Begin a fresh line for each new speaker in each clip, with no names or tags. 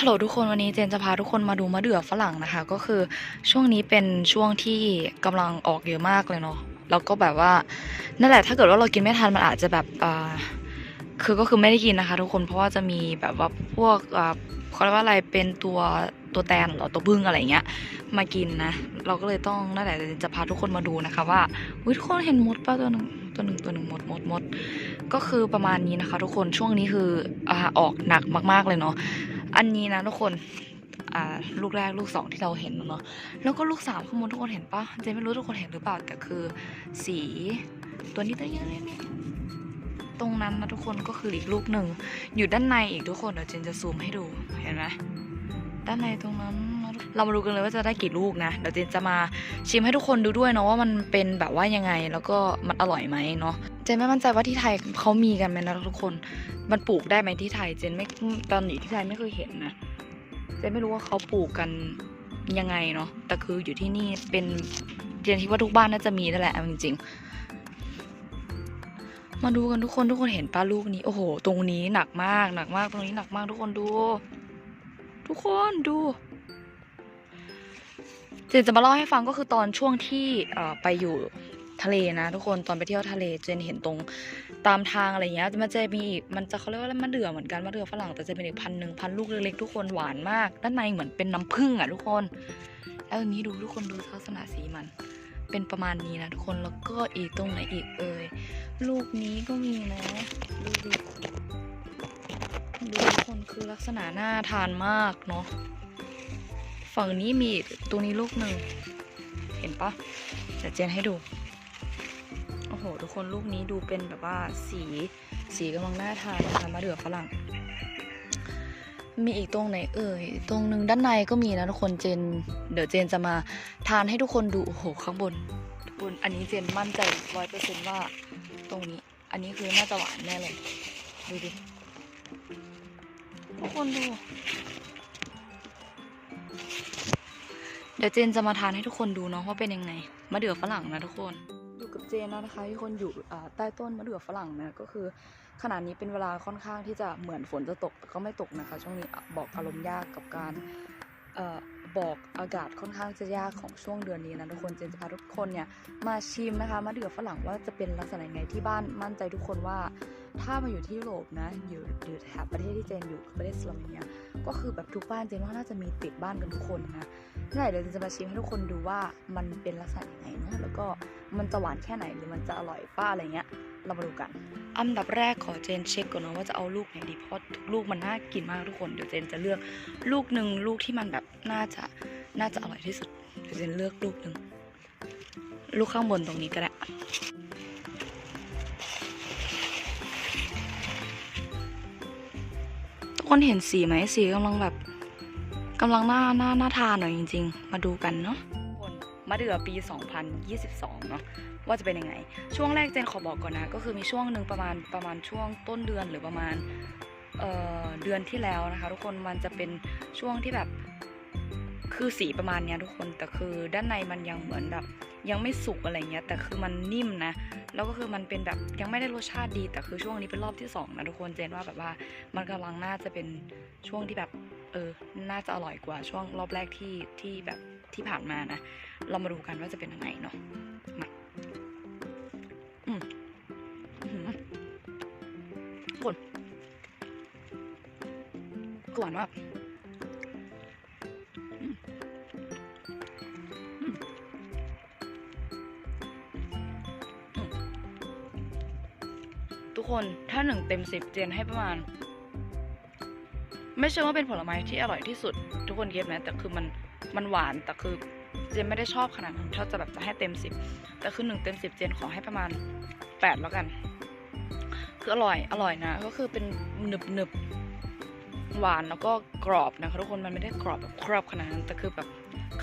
ฮัลโหลทุกคนวันนี้เจนจะพาทุกคนมาดูมะเดื่อฝรั่งนะคะ ก็คือช่วงนี้เป็นช่วงที่กำลังออกเยอะมากเลยเนาะแล้วก็แบบว่านั่นแหละถ้าเกิดว่าเรากินไม่ทันมันอาจจะแบบอ่าคือก็คือไม่ได้กินนะคะ ทุกคนเพราะว่าจะมีแบบว่าพวกอ่าเขาเรียกว่าอะไรเป็นตัวตัวแตนหรอตัวบึ้งอะไรเงี้ยมากินนะเราก็เลยต้องนั่นแหละเดี๋ยวจะพาทุกคนมาดูนะคะว่าทุกคนเห็นมดป่ะตัวหนึ่งตัวหนึ่งตัวหนึ่งมดมดมดก็คือประมาณนี้นะคะ ทุกคนช่วงนี้คืออ่าออกหนักมากๆเลยเนาะ อันนี้นะทุกคนอ่าลูกแรกลูกสองที่เราเห็นเนาะแล้วก็ลูกสามข้างบนทุกคนเห็นปะเจนไม่รู้ทุกคนเห็นหรือเปล่าแต่คือสีตัวนี้ตัวเยอะเลยเนี่ตรงนั้นนะทุกคนก็คืออีกลูกหนึ่งอยู่ด้านในอีกทุกคนเดี๋ยวเจนจะซูมให้ดูเห็นไหมด้านในตรงนั้นเรามาดูกันเลยว่าจะได้กี่ลูกนะเดี๋ยวเจนจะมาชิมให้ทุกคนดูด้วยเนาะว่ามันเป็นแบบว่ายังไงแล้วก็มันอร่อยไหมเนาะ นไม่มั่นใจว่าที่ไทยเขามีกันไหมนะทุกคน มันปลูกได้ไหมที่ไทย เจนไม่ตอนอยู่ที่ไทยไม่เคยเห็นนะ เจนไม่รู้ว่าเขาปลูกกันยังไงเนาะ แต่คืออยู่ที่นี่เป็นเจนคิดว่าทุกบ้านน่าจะมีนั่นแหละจริงๆ มาดูกันทุกคนทุกคนเห็นป้าลูกนี้ โอ้โห ตรงนี้หนักมากหนักมาก ตรงนี้หนักมากทุกคนดู ทุกคนดู เจนจะมาเล่าให้ฟังก็คือตอนช่วงที่ไปอยู่ ทะเลนะ ทุกคนตอนไปเที่ยวทะเลเจนเห็นตรงตามทางอะไรเงี้ยมันจะมีอีกมันจะเขาเรียกว่าอะไรมะเดื่อเหมือนกันมะเดื่อฝรั่งแต่จะเป็นอีกพันหนึ่งพันลูกเล็กๆทุกคนหวานมาก ด้านในเหมือนเป็นน้ำผึ้งอะทุกคน แล้วอย่างนี้ดูทุกคนดูลักษณะสีมัน เป็นประมาณนี้นะทุกคนแล้วก็อีกตรงไหนอีกเอ่ยลูกนี้ก็มีนะดูดิดูทุกคนคือลักษณะน่าทานมากเนาะฝั่งนี้มีตัวนี้ลูกหนึ่งเห็นปะเดี๋ยวเจนให้ดู หทุกคนลูกนี้ดูเป็นแบบว่าสีสีกำลังน่าทานนะคะมะเดื่อฝรั่ง มีอีกตรงไหนเอ่ยตรงหนึ่งด้านในก็มีนะทุกคนเจน เดี๋ยวเจนจะมาทานให้ทุกคนดูโอ้โหข้างบนทุกคนอันนี้เจนมั่นใจร้อยเปอร์เซนต์ว่าตรงนี้ อันนี้คือน่าจะหวานแน่เลยดูดิทุกคนดู เดี๋ยวเจนจะมาทานให้ทุกคนดูเนาะว่าเป็นยังไงมะเดื่อฝรั่งนะทุกคน อยู่กับเจนแล้วนะคะที่คนอยู่ใต้ต้นมะเดื่อฝรั่งนะก็คือขณะนี้เป็นเวลาค่อนข้างที่จะเหมือนฝนจะตกแต่ก็ไม่ตกนะคะ ช่วงนี้บอกอารมณ์ยากกับการอบอกอากาศค่อนข้างจะยากของช่วงเดือนนี้นะทุกคนเจนจะพาทุกคนเนี่ยมาชิมนะคะมะเดื่อฝรั่งว่าจะเป็นลักษณะไงที่บ้านมั่นใจทุกคนว่า ถ้ามาอยู่ที่ยุโรปนะ อยู่อยู่แถบประเทศที่เจนอยู่ประเทศสโลเวเนีย ก็คือแบบทุกบ้านเจนว่าน่าจะมีติดบ้านกันทุกคนนะใช่เดี๋ยวจะมาชิมให้ทุกคนดูว่ามันเป็นลักษณะยังไงเนาะแล้วก็มันจะหวานแค่ไหนหรือมันจะอร่อยป้าอะไรเงี้ย เรามาดูกัน อันดับแรกขอเจนเช็คก่อนเนาะว่าจะเอาลูกไหนดีเพราะทุกลูกมันน่ากินมากทุกคน เดี๋ยวเจนจะเลือกลูกหนึ่งลูกที่มันแบบน่าจะน่าจะอร่อยที่สุด เดี๋ยวเจนเลือกลูกหนึ่งลูกข้างบนตรงนี้ก็ได้ คนเห็นสีไหมสีกำลังแบบกำลังน่าน่าน่าทานหน่อยจริง ๆ มาดูกันเนาะมะเดื่อปี 2022 เนาะว่าจะเป็นยังไง ช่วงแรกเจนขอบอกก่อนนะ ก็คือมีช่วงหนึ่งประมาณประมาณช่วงต้นเดือนหรือประมาณเเดือนที่แล้วนะคะ ทุกคนมันจะเป็นช่วงที่แบบคือสีประมาณเนี้ยทุกคนแต่คือด้านในมันยังเหมือนแบบ ยังไม่สุกอะไรเงี้ยแต่คือมันนิ่มนะแล้วก็คือมันเป็นแบบยังไม่ได้รสชาติดี แต่คือช่วงนี้เป็นรอบที่สองนะทุกคนเจนว่าแบบว่ามันกำลังน่าจะเป็นช่วงที่แบบเออน่าจะอร่อยกว่าช่วงรอบแรกที่ที่แบบที่ผ่านมานะ เรามาดูกันว่าจะเป็นยังไงเนาะมาอืมอื้อหือกดกวนมาก ทุกคนถ้าหนึ่งเต็มสิบเจนให้ประมาณ ไม่ใช่ว่าเป็นผลไม้ที่อร่อยที่สุด ทุกคนเก็ตไหมแต่คือมันมันหวานแต่คือเจนไม่ได้ชอบขนาดนั้นถ้าจะแบบจะให้เต็มสิบแต่คือหนึ่งเต็มสิบเจนขอให้ประมาณแปดแล้วกัน คืออร่อยอร่อยนะ ก็คือเป็นหนึบหนึบหวานแล้วก็กรอบนะคะทุกคนมันไม่ได้กรอบแบบกรอบขนาดนั้นแต่คือแบบ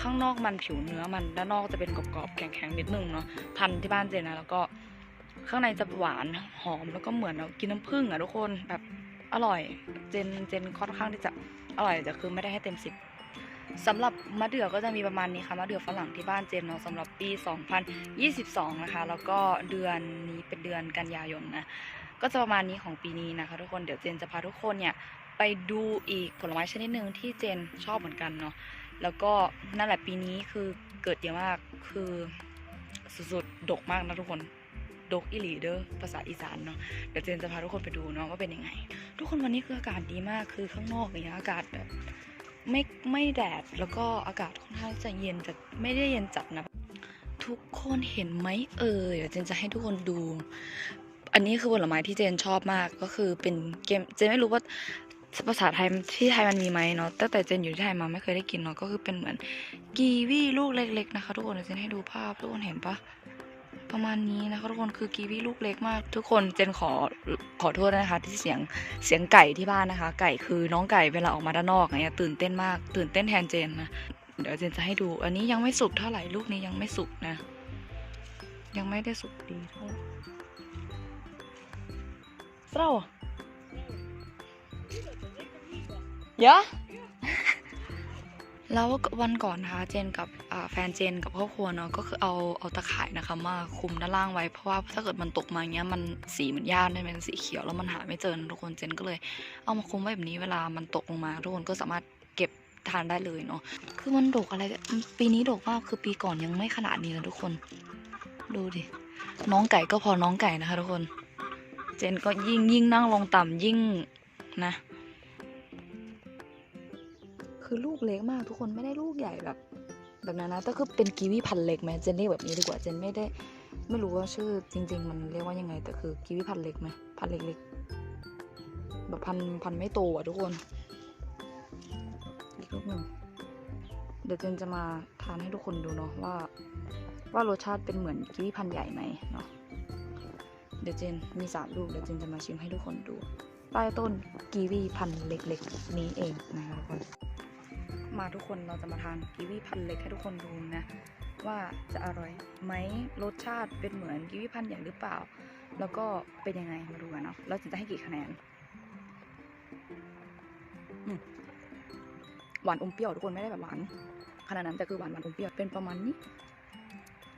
ข้างนอกมันผิวเนื้อมันด้านนอกจะเป็นกรอบๆแข็งๆนิดนึงเนาะพันที่บ้านเจนนะแล้วก็ ข้างในจะหวานหอมแล้วก็เหมือนเรากินน้ำผึ้งอะทุกคนแบบอร่อย เจนเจนค่อนข้างที่จะอร่อยแต่คือไม่ได้ให้เต็มสิบสำหรับมะเดื่อก็จะมีประมาณนี้ค่ะมะเดื่อฝรั่งที่บ้านเจนเนาะสำหรับปี 2022 นะคะ แล้วก็เดือนนี้เป็นเดือนกันยายนนะก็จะประมาณนี้ของปีนี้นะคะทุกคนเดี๋ยวเจนจะพาทุกคนเนี่ยไปดูอีกผลไม้ชนิดหนึ่งที่เจนชอบเหมือนกันเนาะแล้วก็นั่นแหละปีนี้คือเกิดเยอะมากคือสุดๆดกมากนะทุกคน ดกอิลีเดอร์ภาษาอีสานเนาะเดี๋ยวเจนจะพาทุกคนไปดูเนาะว่าเป็นยังไง ทุกคนวันนี้คืออากาศดีมากคือข้างนอกเนี่ยอากาศแบบไม่ไม่แดดแล้วก็อากาศค่อนข้างจะเย็นแต่ไม่ได้เย็นจัดนะ ทุกคนเห็นไหมเออเดี๋ยวเจนจะให้ทุกคนดู อันนี้คือผลไม้ที่เจนชอบมากก็คือเป็นเกมเจนไม่รู้ว่าภาษาไทยที่ไทยมันมีไหมเนาะตั้งแต่เจนอยู่ที่ไทยมาไม่เคยได้กินเนาะก็คือเป็นเหมือนกีวีลูกเล็ก ๆ นะคะ ทุกคนเดี๋ยวเจนให้ดูภาพทุกคนเห็นปะ ประมาณนี้นะคะทุกคนคือกีวีลูกเล็กมาก ทุกคนเจนขอขอโทษนะคะ ที่เสียงเสียงไก่ที่บ้านนะคะ ไก่คือน้องไก่เวลาออกมาด้านนอกเนี่ยตื่นเต้นมาก ตื่นเต้นแทนเจนนะเดี๋ยวเจนจะให้ดู อันนี้ยังไม่สุกเท่าไหร่ลูกนี้ยังไม่สุกนะ ยังไม่ได้สุกดีเท่าไหร่เศร้าเยอะ แล้ววันก่อนนะคะเจนกับแฟนเจนกับครอบครัวเนาะก็คือเอาเอาตะข่ายนะคะมาคุมด้านล่างไว้เพราะว่าถ้าเกิดมันตกมาเงี้ยมันสีเหมือนย่านได้เป็นสีเขียวแล้วมันหาไม่เจอทุกคนเจนก็เลย เอามาคุมไว้แบบนี้เวลามันตกลงมา ทุกคนก็สามารถเก็บทานได้เลยเนาะคือมันดกอะไร ปีนี้ดกมากคือปีก่อนยังไม่ขนาดนี้นะทุกคน ดูดิน้องไก่ก็พอน้องไก่นะคะ ทุกคน เจนก็ยิ่งยิ่งนั่งลงต่ำยิ่งนะ คือลูกเล็กมากทุกคนไม่ได้ลูกใหญ่แบบ แบบนั้นนะแต่คือเป็นกีวีพันธุ์เล็กไหมเจนเรียกแบบนี้ดีกว่าเจนไม่ได้ ไม่รู้ว่าชื่อจริง ๆ มันเรียกว่ายังไง แต่คือกีวีพันธุ์เล็กไหมพันธุ์เล็กๆแบบพันพันไม่โตอะทุกคนอีกลูกหนึ่งเดี๋ยวเจนจะมาทานให้ทุกคนดูเนาะว่า ว่ารสชาติเป็นเหมือนกีวีพันธุ์ใหญ่ไหมเนาะเดี๋ยวเจนมีสามลูกเดี๋ยวเจนจะมาชิมให้ทุกคนดูใต้ต้นกีวีพันธุ์เล็กๆนี้เองนะคะทุกคน มาทุกคนเราจะมาทานกีวีพันเล็กให้ทุกคนดูนะ ว่าจะอร่อยไหมรสชาติเป็นเหมือนกีวีพันใหญ่หรือเปล่า แล้วก็เป็นยังไงมาดูกันเนาะแล้วจะให้กี่คะแนนหวานอมเปรี้ยวทุกคนไม่ได้แบบหวานขนาดนั้นแต่คือหวานหวานอมเปรี้ยวเป็นประมาณนี้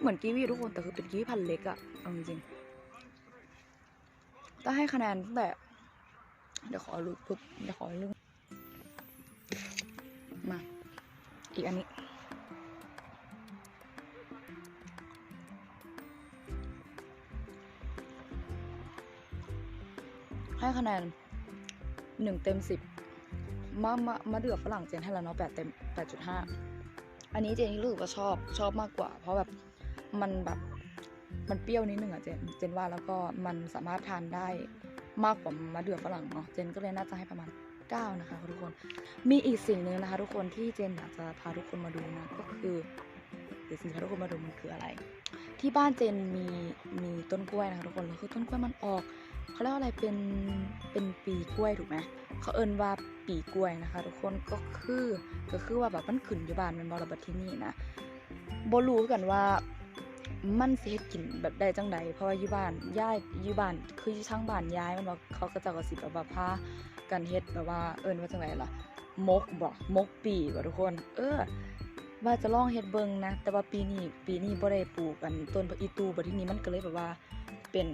เหมือนกีวีทุกคนแต่คือเป็นกีวีพันเล็กอะเอาจริงๆถ้าให้คะแนนตั้งแต่เดี๋ยวขอรูปปุ๊บเดี๋ยวขอรูปม อีกอันนี้ ให้คะแนนหนึ่งเต็มสิบมามามาเดือฝรั่งเจนให้แล้วเนาะแปดเต็มแปดจุดห้าอันนี้เจนรู้สึกว่าชอบชอบมากกว่า เพราะแบบมันแบบมันเปรี้ยวนิดนึงอะเจนเจนว่าแล้วก็มันสามารถทานได้มากกว่ามะเดือฝรั่งเนาะเจนก็เลยน่าจะให้ประมาณ 9 นะคะทุกคน มีอีกสิ่งหนึ่งนะคะ ทุกคนที่เจนอยากจะพาทุกคนมาดูนะก็คือเดี๋ยวสิ่งที่พาทุกคนมาดูมันคืออะไร ที่บ้านเจนมีมีต้นกล้วยนะคะทุกคนแล้วคือต้นกล้วยมันออกเขาเรียกว่าอะไรเป็นเป็นปีกล้วยถูกไหมเขาเอิ้นว่าปีกล้วยนะคะ ทุกคนก็คือก็คือว่าแบบมันขึ้นอยู่บ้านมันบอระบัดที่นี่นะบรู้กันว่ามันสิเฮ็ดกินแบบใดจังใดเพราะว่าอยู่บ้านย้ายอยู่บ้านคืออยู่ช่างบ้านย้ายมันบอกเขาก็จะก็สิบแบบว่าพา กันเฮ็ดแบบว่าเอิ้นว่าจังไดล่ะมกบ่มกปีบ่ทุกคน เออ ว่าจะลองเฮ็ดเบิ่งนะ แต่ว่าปีนี้ปีนี้บ่ได้ปลูกกันต้นอีตูบัดทีนี้มันก็เลยแบบว่าเป็น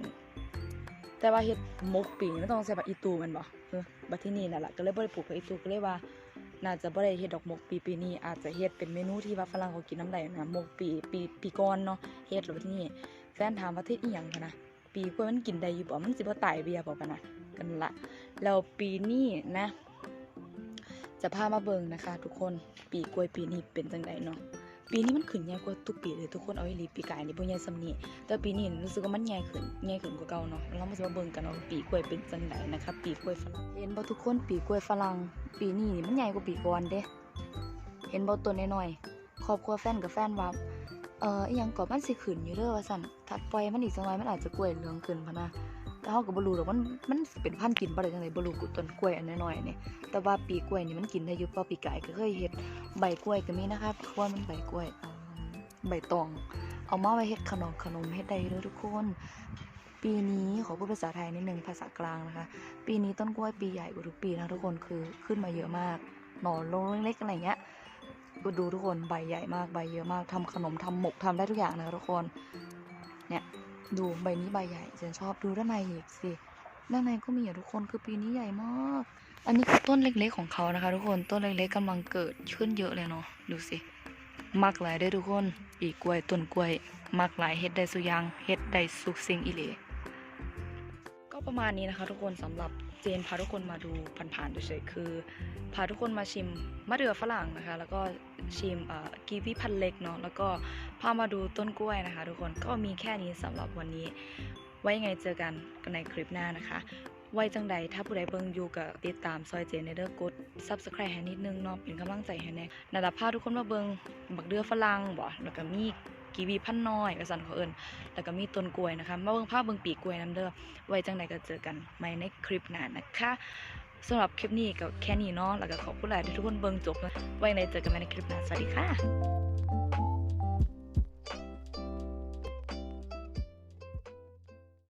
แต่ว่าเฮ็ดมกปีมันต้องใส่ผักอีตูม่นบ่เออบัดทีนี้นั่นล่ะก็เลยบ่ได้ปลูกผักอีตูก็เลยว่า น่าจะบ่ได้เฮ็ดดอกมกปีปีนี้อาจจะเฮ็ดเป็นเมนูที่ว่าฝรั่งเขากินน้ำได้นะมกปีปีปีก่อนเนาะเฮ็ดแล้วบัดทีนี้แฟนถามว่าเฮ็ดอีหยังพะนะปีกล้วยมันกินได้อยู่บ่มันสิบ่ตายเบียบ่ปะนะกันละ แล้วปีนี้นะ จะพามาเบิงนะคะ ทุกคนปีกล้วยปีนี้เป็นจังไดเนาะปีนี้มันขึ้นใหญ่กว่าทุกปีเลยทุกคนเอาอีหลีปีกายนี่บ่ใหญ่ซำนีแต่ปีนี้รู้สึกว่ามันใหญ่ขึ้นใหญ่ขึ้นกว่าเก่าเนาะเรามาสิมาเบิ่งกันเนาะปีกล้วยเป็นจังไดนะคะ ปีกล้วยฝรั่งเห็นบ่ทุกคนปีกล้วยฝรั่งปีนี้นี่มันใหญ่กว่าปีก่อนเด้เห็นบ่ตัวน้อยๆครอบครัวแฟนกับแฟนว่าเอออีหยังก็มันสิขึ้นอยู่เด้อว่าซั่นถ้าปล่อยมันอีกจังหน่อยมันอาจจะกล้วยเหลืองขึ้นพะนะ แต่เฮาก็บ่รู้ดอกมันมันเป็นพันธุ์กินบ่ได้จังไดบ่รู้กูต้นกล้วยอันน้อยๆนี่แต่ว่าปีกล้วยนี่มันกินได้อยู่เพราะปีกายก็เคยเฮ็ดใบกล้วยก็มีนะคะเพราะว่ามันใบกล้วยใบตอง เอามาไว้เฮ็ดขนมขนมเฮ็ดได้อยู่เด้อทุกคน ปีนี้ขอพูดภาษาไทยนิดนึงภาษากลางนะคะ ปีนี้ต้นกล้วยปีใหญ่กว่าทุกปีนะทุกคนคือขึ้นมาเยอะมากหน่อโลเล็กๆอะไรเงี้ยก็ดูทุกคนใบใหญ่มากใบเยอะมากทำขนมทำหมกทำได้ทุกอย่างนะทุกคนเนี่ย ดูใบนี้ใบใหญ่ฉันชอบดูด้านในอีกสิด้านในก็มีอะทุกคนคือปีนี้ใหญ่มาก อันนี้คือต้นเล็กๆของเขานะคะ ทุกคนต้นเล็กๆกำลังเกิดขึ้นเยอะเลยเนาะดูสิมักหลายได้ทุกคนปีกล้วยต้นกล้วยมักหลายเฮ็ดได้สุยางเฮ็ดได้สุกสิ่งอีเหลก็ประมาณนี้นะคะ ทุกคนสำหรับ เจนพาทุกคนมาดูผ่านๆเฉยๆคือ พาทุกคนมาชิมมะเดื่อฝรั่งนะคะ แล้วก็ชิมกีวีพันเล็กเนาะแล้วก็พามาดูต้นกล้วยนะคะ ทุกคนก็มีแค่นี้สำหรับวันนี้ ไว้ยังไงเจอกันในคลิปหน้านะคะ ไว้จังใดถ้าผู้ใดเบิ่งอยู่กับติดตามซอยเจนในเด้อกด subscribe ให้นิดนึงเนาะเป็นกำลังใจให้แน่นาดาพาทุกคนมาเบิ่งบักเดือฝรั่งบ่แล้วก็มี กีวีพันน้อยกระสันเขาเอิ้นแล้วก็มีต้นกล้วยนะคะมาเบิ่งภาพเบิ่งปีกกล้วยน้ำเด้อไว้จังใดก็เจอกันใหม่ในคลิปหน้านะคะสำหรับคลิปนี้ก็แค่นี้เนาะแล้วก็ขอบคุณหลายที่ทุกคนเบิ่งจบไว้ในเจอกันใหม่ในคลิปหน้าสวัสดีค่ะ